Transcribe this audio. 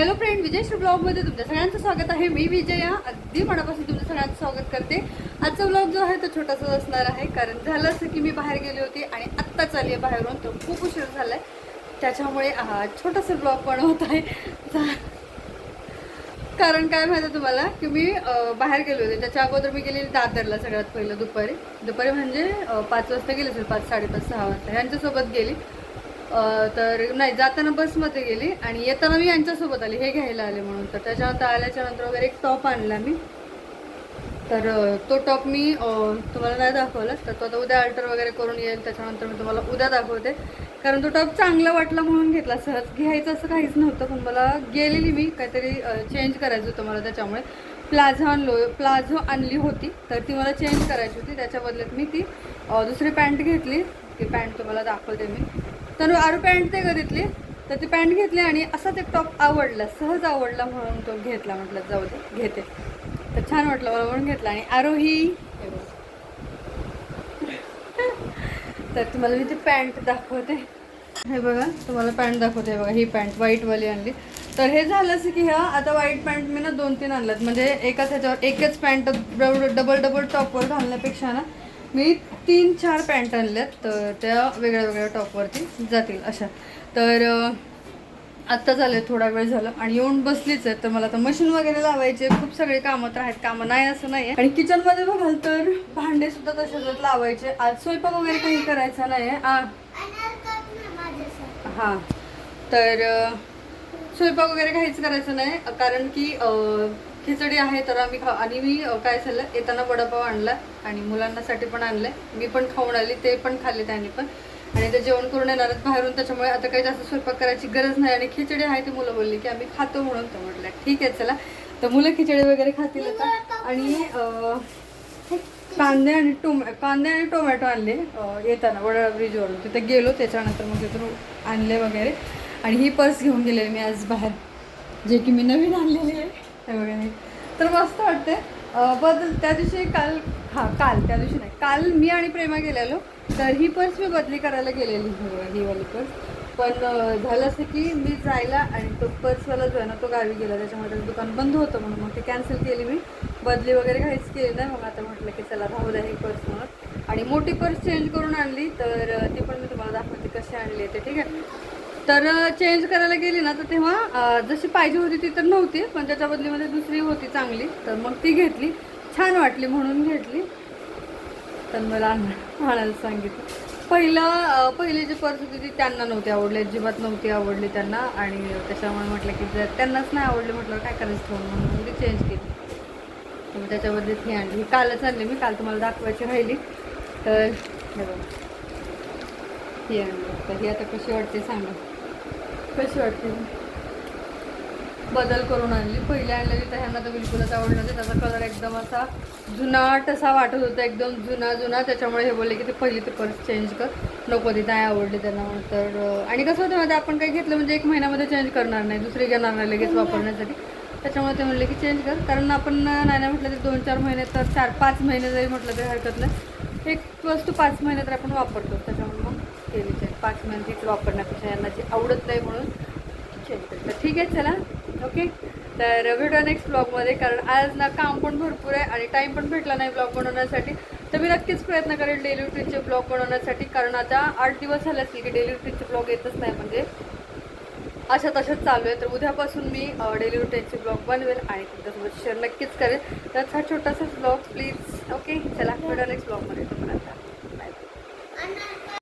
Hello friend विजयश्री ब्लॉगमध्ये तुमच्या सगळ्यांचं स्वागत आहे. मी विजया अगदी मनापासून तुमचं सगळ्यांचं स्वागत करते. आजचा ब्लॉग जो आहे तो छोटासा असणार आहे कारण झालं असं की मी बाहेर गेली होती आणि आत्ताच आली आहे बाहेरून. तो खूप उशीर झाला आहे त्याच्यामुळे हा छोटासा ब्लॉग बनवत आहे. कारण काय माहिती आहे तुम्हाला? की मी बाहेर गेले होते. त्याच्या अगोदर मी गेलेली दादरला सगळ्यात पहिलं दुपारी. दुपारी म्हणजे पाच वाजता गेले तर पाच साडेपाच सहा वाजता. ह्यांच्यासोबत गेली. तर नाही जाताना बसमध्ये गेली आणि येताना मी यांच्यासोबत आली हे घ्यायला आले म्हणून. तर त्याच्यानंतर आल्याच्यानंतर वगैरे एक टॉप आणला मी. तर तो टॉप मी तुम्हाला नाही दाखवला तर तो आता उद्या अल्टर वगैरे करून येईल त्याच्यानंतर मी तुम्हाला उद्या दाखवते. कारण तो टॉप चांगला वाटला म्हणून घेतला सहज घ्यायचं असं काहीच नव्हतं पण मला गेलेली मी काहीतरी चेंज करायचं होतं मला त्याच्यामुळे. प्लाझो आणलो प्लाझो आणली होती तर ती मला चेंज करायची होती त्याच्या बदल्यात मी ती दुसरी पॅन्ट घेतली. ती पॅन्ट तुम्हाला दाखवते मी. तर आरू पॅन्ट ते घेतली. तर ती पॅन्ट घेतली आणि असाच एक टॉप आवडला सहज आवडला म्हणून तो घेतला. म्हटलं जाऊ दे घेते. तर छान वाटलं मला म्हणून घेतला. आणि आरोही हे बघ. तर तुम्हाला मी ती पॅन्ट दाखवते. हे बघा तुम्हाला पॅन्ट दाखवते. बघा ही पॅन्ट व्हाईटवाली आणली. तर हे झालं असं की ह्या आता व्हाईट पॅन्ट मी ना दोन तीन आणल्यात. म्हणजे एकाच ह्याच्यावर एकच पॅन्ट डबल डबल टॉपवर घालण्यापेक्षा ना मी तीन चार पॅन्ट आणल्यात तर त्या वेगळ्या वेगळ्या टॉपवरती जातील अशा. तर आत्ता झालं थोडा वेळ झाला. आणि येऊन बसलीच आहे तर मला तर मशीन वगैरे लावायचे. खूप सगळे कामं तर आहेत कामं नाही असं नाही आहे आणि किचनमध्ये बघाल तर भांडे सुद्धा तसेच लावायचे. आज स्वयंपाक वगैरे काही करायचा नाही आहे हां. तर स्वयंपाक वगैरे काहीच करायचं नाही कारण की खिचडी आहे तर आम्ही खा आणि मी काय झालं येताना वडापाव आणला आणि मुलांनासाठी पण आणलं. मी पण खाऊन आली ते पण खाल्ले त्याने पण. आणि ते जेवण करून येणार आहेत बाहेरून त्याच्यामुळे आता काही जास्त स्वयंपाक करायची गरज नाही. आणि खिचडी आहे ती मुलं बोलली की आम्ही खातो म्हणून. तर म्हटलं ठीक आहे चला. तर मुलं खिचडी वगैरे खातील आता. आणि कांदे आणि टोमॅ कांदे आणि टोमॅटो आणले येताना वडाळा ब्रिजवरून तिथे गेलो त्याच्यानंतर मग तिथून आणले वगैरे. आणि ही पर्स घेऊन गेले मी आज बाहेर जे की मी नवीन आणलेली आहे. हे वगैरे तर मस्त वाटते बदल त्या दिवशी काल हा काल त्या दिवशी नाही. काल मी आणि प्रेमा गेलेलो. तर ही पर्स मी बदली करायला गेलेली ही वाली पर्स पण झालं असं की मी जायला आणि तो पर्सवाला जो आहे ना तो गावी गेला. त्याच्यामुळे त्याचं दुकान बंद होतं म्हणून मग ते कॅन्सल केली मी. बदली वगैरे काहीच केली नाही. मग आता म्हटलं की चला राहू द्या ही पर्स म्हणून आणि मोठी पर्स चेंज करून आणली. तर ती पण मी तुम्हाला दाखवते कशी आणली ते. ठीक आहे? तर चेंज करायला गेली ना तर तेव्हा जशी पाहिजे होती ती तर नव्हती पण त्याच्या बदलीमध्ये दुसरी होती चांगली. तर मग ती घेतली. छान वाटली म्हणून घेतली. तर मला आण- आणायला सांगितलं. पहिलं पहिली जी पर्स होती ती त्यांना नव्हती आवडली. अजिबात नव्हती आवडली त्यांना. आणि त्याच्यामुळे म्हटलं की जर त्यांनाच नाही आवडली म्हटलं काय करायचं फोन म्हणून मी ती चेंज केली. तर मग त्याच्याबद्दल ही आणली. कालच आणली मी. काल तुम्हाला दाखवायची राहिली. तर हे बघा. ही आणली. तर ही आता कशी वाटते सांगा. कशी वाटते बदल करून आणली. पहिली आणलेली तर ह्यांना तर बिलकुलच आवडलं नव्हते. त्याचा कलर एकदम असा जुनाट असा वाटत होता. एकदम जुना जुना. त्याच्यामुळे हे बोलले की ते पहिली ते परत चेंज कर. नको ती नाही आवडली त्यांना. म्हणून तर आणि कसं होतं आहे, आपण काही घेतलं म्हणजे एक महिन्यामध्ये चेंज करणार नाही. दुसरी घेणार नाही लगेच वापरण्यासाठी. त्याच्यामुळे ते म्हणले की चेंज कर. कारण आपण नाही नाही म्हटलं तरी दोन चार महिने तर चार पाच महिने जरी म्हटलं तरी हरकत नाही. एक वस्तू पाच महिने तर आपण वापरतो. त्याच्यामुळे मग केली चेंज पाच महिने तीच वापरण्यापेक्षा यांना जी आवडत नाही म्हणून चेंज तर ठीक आहे चला. ओके तर भेटूया नेक्स्ट ब्लॉगमध्ये कारण आज ना काम पण भरपूर आहे आणि टाईम पण भेटला नाही ब्लॉग बनवण्यासाठी. तर मी नक्कीच प्रयत्न करेन डेली रुटीनचे ब्लॉग बनवण्यासाठी कारण आता आठ दिवस झाले असतील की डेली रुटीनचे ब्लॉग येतच नाही. म्हणजे अशा तशाच चालू आहे. तर उद्यापासून मी डेली रुटीनचे ब्लॉग बनवेल आणि तुमच्यासोबत शेअर नक्कीच करेन तर हा छोटासाच ब्लॉग प्लीज ओके चला भेटूया नेक्स्ट ब्लॉगमध्ये तुम्हाला बाय आणि